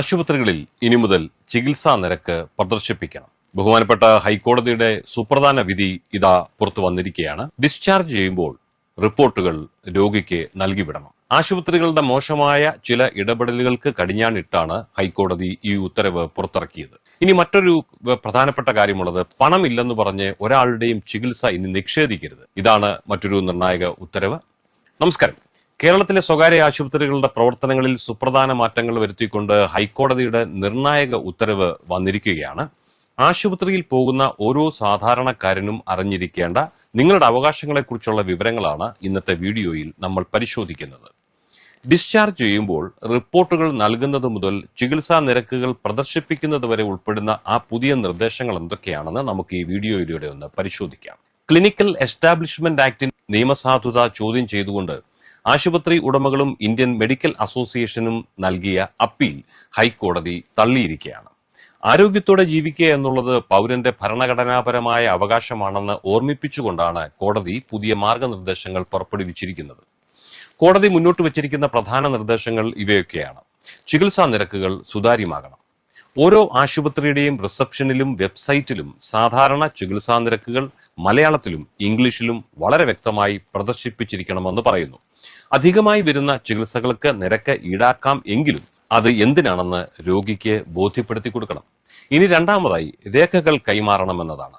ആശുപത്രികളിൽ ഇനി മുതൽ ചികിത്സാ നിരക്ക് പ്രദർശിപ്പിക്കണം. ബഹുമാനപ്പെട്ട ഹൈക്കോടതിയുടെ സുപ്രധാന വിധി ഇതാ പുറത്തു വന്നിരിക്കുകയാണ്. ഡിസ്ചാർജ് ചെയ്യുമ്പോൾ റിപ്പോർട്ടുകൾ രോഗിക്ക് നൽകിവിടണം. ആശുപത്രികളുടെ മോശമായ ചില ഇടപെടലുകൾക്ക് കടിഞ്ഞാണിട്ടാണ് ഹൈക്കോടതി ഈ ഉത്തരവ് പുറത്തിറക്കിയത്. ഇനി മറ്റൊരു പ്രധാനപ്പെട്ട കാര്യമുള്ളത് പണമില്ലെന്ന് പറഞ്ഞ് ഒരാളുടെയും ചികിത്സ ഇനി നിഷേധിക്കരുത്. ഇതാണ് മറ്റൊരു നിർണായക ഉത്തരവ്. നമസ്കാരം. കേരളത്തിലെ സ്വകാര്യ ആശുപത്രികളുടെ പ്രവർത്തനങ്ങളിൽ സുപ്രധാന മാറ്റങ്ങൾ വരുത്തിക്കൊണ്ട് ഹൈക്കോടതിയുടെ നിർണായക ഉത്തരവ് വന്നിരിക്കുകയാണ്. ആശുപത്രിയിൽ പോകുന്ന ഓരോ സാധാരണക്കാരനും അറിഞ്ഞിരിക്കേണ്ട നിങ്ങളുടെ അവകാശങ്ങളെക്കുറിച്ചുള്ള വിവരങ്ങളാണ് ഇന്നത്തെ വീഡിയോയിൽ നമ്മൾ പരിശോധിക്കുന്നത്. ഡിസ്ചാർജ് ചെയ്യുമ്പോൾ റിപ്പോർട്ടുകൾ നൽകുന്നത് മുതൽ ചികിത്സാ നിരക്കുകൾ പ്രദർശിപ്പിക്കുന്നത് വരെ ഉൾപ്പെടുന്ന ആ പുതിയ നിർദ്ദേശങ്ങൾ എന്തൊക്കെയാണെന്ന് നമുക്ക് ഈ വീഡിയോയിലൂടെ ഒന്ന് പരിശോധിക്കാം. ക്ലിനിക്കൽ എസ്റ്റാബ്ലിഷ്മെന്റ് ആക്ടിൻ നിയമസാധുത ചോദ്യം ചെയ്തുകൊണ്ട് ആശുപത്രി ഉടമകളും ഇന്ത്യൻ മെഡിക്കൽ അസോസിയേഷനും നൽകിയ അപ്പീൽ ഹൈക്കോടതി തള്ളിയിരിക്കുകയാണ്. ആരോഗ്യത്തോടെ ജീവിക്കുക എന്നുള്ളത് പൗരന്റെ ഭരണഘടനാപരമായ അവകാശമാണെന്ന് ഓർമ്മിപ്പിച്ചുകൊണ്ടാണ് കോടതി പുതിയ മാർഗനിർദ്ദേശങ്ങൾ പുറപ്പെടുവിച്ചിരിക്കുന്നത്. കോടതി മുന്നോട്ട് വച്ചിരിക്കുന്ന പ്രധാന നിർദ്ദേശങ്ങൾ ഇവയൊക്കെയാണ്. ചികിത്സാ നിരക്കുകൾ സുതാര്യമാകണം. ഓരോ ആശുപത്രിയുടെയും റിസപ്ഷനിലും വെബ്സൈറ്റിലും സാധാരണ ചികിത്സാ നിരക്കുകൾ മലയാളത്തിലും ഇംഗ്ലീഷിലും വളരെ വ്യക്തമായി പ്രദർശിപ്പിച്ചിരിക്കണമെന്ന് പറയുന്നു. അധികമായി വരുന്ന ചികിത്സകൾക്ക് നിരക്ക് ഈടാക്കാം എങ്കിലും അത് എന്തിനാണെന്ന് രോഗിക്ക് ബോധ്യപ്പെടുത്തി കൊടുക്കണം. ഇനി രണ്ടാമതായി രേഖകൾ കൈമാറണമെന്നതാണ്.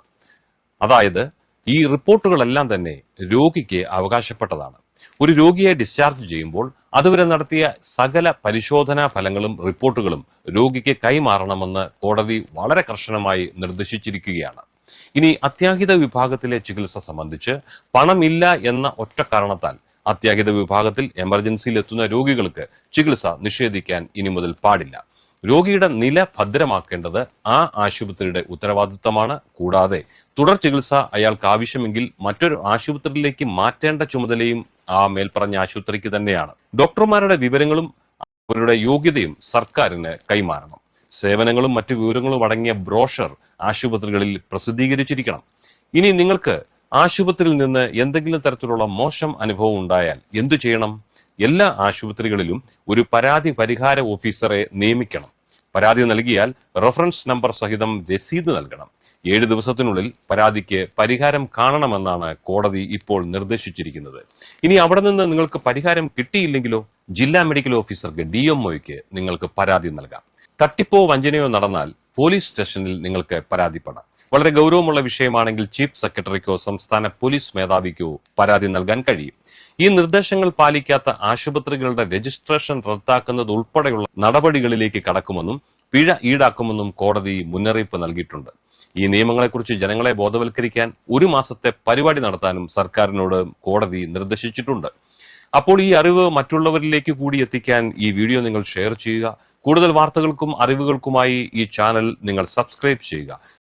അതായത് ഈ റിപ്പോർട്ടുകളെല്ലാം തന്നെ രോഗിക്ക് അവകാശപ്പെട്ടതാണ്. ഒരു രോഗിയെ ഡിസ്ചാർജ് ചെയ്യുമ്പോൾ അതുവരെ നടത്തിയ സകല പരിശോധനാ ഫലങ്ങളും റിപ്പോർട്ടുകളും രോഗിക്ക് കൈമാറണമെന്ന് കോടതി വളരെ കർശനമായി നിർദ്ദേശിച്ചിരിക്കുകയാണ്. ഇനി അത്യാഹിത വിഭാഗത്തിലെ ചികിത്സ സംബന്ധിച്ച് പണമില്ല എന്ന ഒറ്റ കാരണത്താൽ അത്യാഹിത വിഭാഗത്തിൽ എമർജൻസിയിൽ എത്തുന്ന രോഗികൾക്ക് ചികിത്സ നിഷേധിക്കാൻ ഇനി മുതൽ പാടില്ല. രോഗിയുടെ നില ഭദ്രമാക്കേണ്ടത് ആ ആശുപത്രിയുടെ ഉത്തരവാദിത്തമാണ്. കൂടാതെ തുടർ ചികിത്സ അയാൾക്ക് ആവശ്യമെങ്കിൽ മറ്റൊരു ആശുപത്രിയിലേക്ക് മാറ്റേണ്ട ചുമതലയും ആ മേൽപ്പറഞ്ഞ ആശുപത്രിക്ക് തന്നെയാണ്. ഡോക്ടർമാരുടെ വിവരങ്ങളും അവരുടെ യോഗ്യതയും സർക്കാരിന് കൈമാറണം. സേവനങ്ങളും മറ്റു വിവരങ്ങളും അടങ്ങിയ ബ്രോഷർ ആശുപത്രികളിൽ പ്രസിദ്ധീകരിച്ചിരിക്കണം. ഇനി നിങ്ങൾക്ക് ആശുപത്രിയിൽ നിന്ന് എന്തെങ്കിലും തരത്തിലുള്ള മോശം അനുഭവം ഉണ്ടായാൽ എന്തു ചെയ്യണം? എല്ലാ ആശുപത്രികളിലും ഒരു പരാതി പരിഹാര ഓഫീസറെ നിയമിക്കണം. പരാതി നൽകിയാൽ റഫറൻസ് നമ്പർ സഹിതം രസീത് നൽകണം. ഏഴ് ദിവസത്തിനുള്ളിൽ പരാതിക്ക് പരിഹാരം കാണണമെന്നാണ് കോടതി ഇപ്പോൾ നിർദ്ദേശിച്ചിരിക്കുന്നത്. ഇനി അവിടെ നിന്ന് നിങ്ങൾക്ക് പരിഹാരം കിട്ടിയില്ലെങ്കിലോ ജില്ലാ മെഡിക്കൽ ഓഫീസർക്ക് ഡി നിങ്ങൾക്ക് പരാതി നൽകാം. തട്ടിപ്പോ വഞ്ചനയോ നടന്നാൽ പോലീസ് സ്റ്റേഷനിൽ നിങ്ങൾക്ക് പരാതിപ്പെടാം. വളരെ ഗൗരവമുള്ള വിഷയമാണെങ്കിൽ ചീഫ് സെക്രട്ടറിക്കോ സംസ്ഥാന പോലീസ് മേധാവിക്കോ പരാതി നൽകാൻ കഴിയും. ഈ നിർദ്ദേശങ്ങൾ പാലിക്കാത്ത ആശുപത്രികളുടെ രജിസ്ട്രേഷൻ റദ്ദാക്കുന്നത് ഉൾപ്പെടെയുള്ള നടപടികളിലേക്ക് കടക്കുമെന്നും പിഴ ഈടാക്കുമെന്നും കോടതി മുന്നറിയിപ്പ് നൽകിയിട്ടുണ്ട്. ഈ നിയമങ്ങളെക്കുറിച്ച് ജനങ്ങളെ ബോധവൽക്കരിക്കാൻ ഒരു മാസത്തെ പരിപാടി നടത്താനും സർക്കാരിനോട് കോടതി നിർദ്ദേശിച്ചിട്ടുണ്ട്. അപ്പോൾ ഈ അറിവ് മറ്റുള്ളവരിലേക്ക് കൂടി എത്തിക്കാൻ ഈ വീഡിയോ നിങ്ങൾ ഷെയർ ചെയ്യുക. കൂടുതൽ വാർത്തകൾക്കും അറിവുകൾക്കുമായി ഈ ചാനൽ നിങ്ങൾ സബ്സ്ക്രൈബ് ചെയ്യുക.